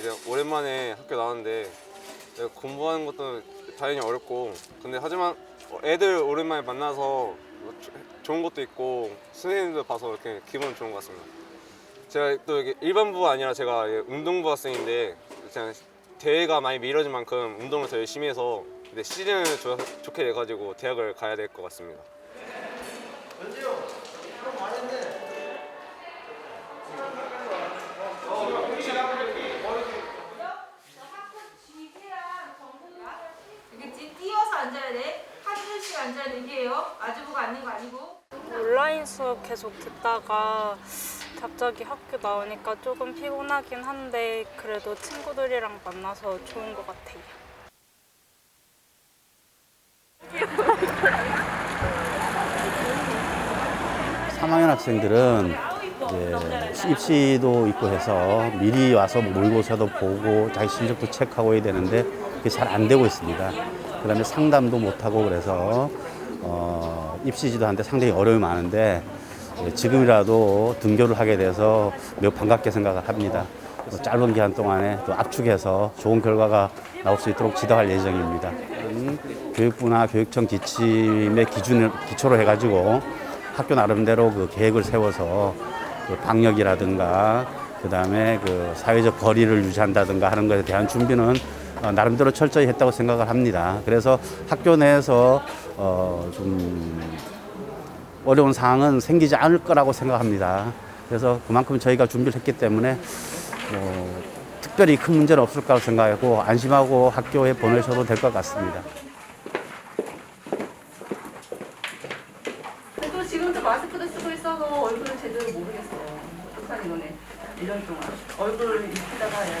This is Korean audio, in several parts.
어 이제 오랜만에 학교 나왔는데 내가 공부하는 것도 당연히 어렵고 근데 하지만 애들 오랜만에 만나서 뭐 조- 좋은 것도 있고 선생님들 봐서 이렇게 기분 좋은 것 같습니다. 제가 또 이게 일반부가 아니라 제가 운동부 학생인데 그냥 대회가 많이 미뤄진 만큼 운동을 더 열심히 해서 근데 시즌을 좋, 좋게 돼가지고 대학을 가야 될 것 같습니다. 알겠지? 띄어서 앉아야 돼. 한 줄씩 앉아야 되게요. 마주보고 앉는 거 아니고. 온라인 수업 계속 듣다가 갑자기 학교 나오니까 조금 피곤하긴 한데 그래도 친구들이랑 만나서 좋은 것 같아요. 3학년 학생들은 이제 입시도 있고 해서 미리 와서 모의고사도 보고 자기 실력도 체크하고 해야 되는데 그게 잘 안 되고 있습니다. 그 다음에 상담도 못 하고 그래서 어, 입시 지도한테 상당히 어려움이 많은데 예, 지금이라도 등교를 하게 돼서 매우 반갑게 생각을 합니다. 또 짧은 기간 동안에 또 압축해서 좋은 결과가 나올 수 있도록 지도할 예정입니다. 음, 교육부나 교육청 지침의 기준을 기초로 해가지고 학교 나름대로 그 계획을 세워서 그 방역이라든가 그 다음에 그 사회적 거리를 유지한다든가 하는 것에 대한 준비는 어, 나름대로 철저히 했다고 생각을 합니다. 그래서 학교 내에서 어, 좀 어려운 상황은 생기지 않을 거라고 생각합니다. 그래서 그만큼 저희가 준비를 했기 때문에 뭐 특별히 큰 문제는 없을 거라고 생각하고 안심하고 학교에 보내셔도 될 것 같습니다. 그래도 지금도 마스크도 쓰고 있어서 얼굴을 제대로 모르겠어요. 어떡하니 너네 1년 동안 얼굴 입히다가 해야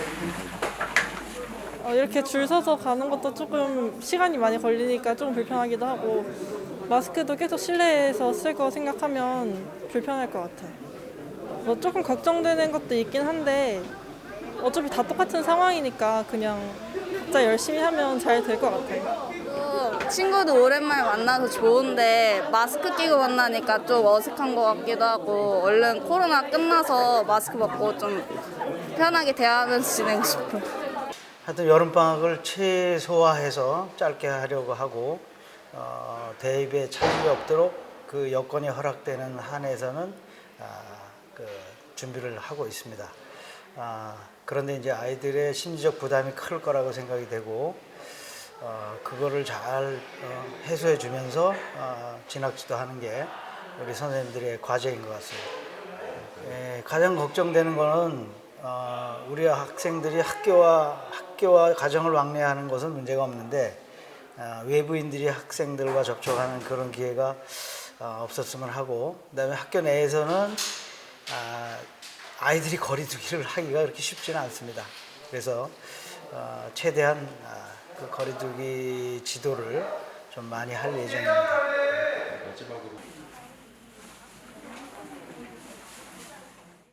어, 이렇게 줄 서서 가는 것도 조금 시간이 많이 걸리니까 조금 불편하기도 하고 마스크도 계속 실내에서 쓸 거 생각하면 불편할 것 같아요. 뭐 조금 걱정되는 것도 있긴 한데 어차피 다 똑같은 상황이니까 그냥 각자 열심히 하면 잘 될 것 같아요. 또 친구도 오랜만에 만나서 좋은데 마스크 끼고 만나니까 좀 어색한 것 같기도 하고 얼른 코로나 끝나서 마스크 벗고 좀 편하게 대화하면서 지내고 싶어요. 하여튼 여름방학을 최소화해서 짧게 하려고 하고 어, 대입에 차질이 없도록 그 여건이 허락되는 한에서는 아, 그 준비를 하고 있습니다. 아, 그런데 이제 아이들의 심리적 부담이 클 거라고 생각이 되고 어, 그거를 잘 어, 해소해 주면서 어, 진학 지도 하는 게 우리 선생님들의 과제인 것 같습니다. 예, 가장 걱정되는 거는 어, 우리 학생들이 학교와 학교와 가정을 왕래하는 것은 문제가 없는데 어, 외부인들이 학생들과 접촉하는 그런 기회가 어, 없었으면 하고 그다음에 학교 내에서는 아, 아이들이 거리두기를 하기가 그렇게 쉽지는 않습니다. 그래서 어, 최대한 아, 그 거리두기 지도를 좀 많이 할 예정입니다.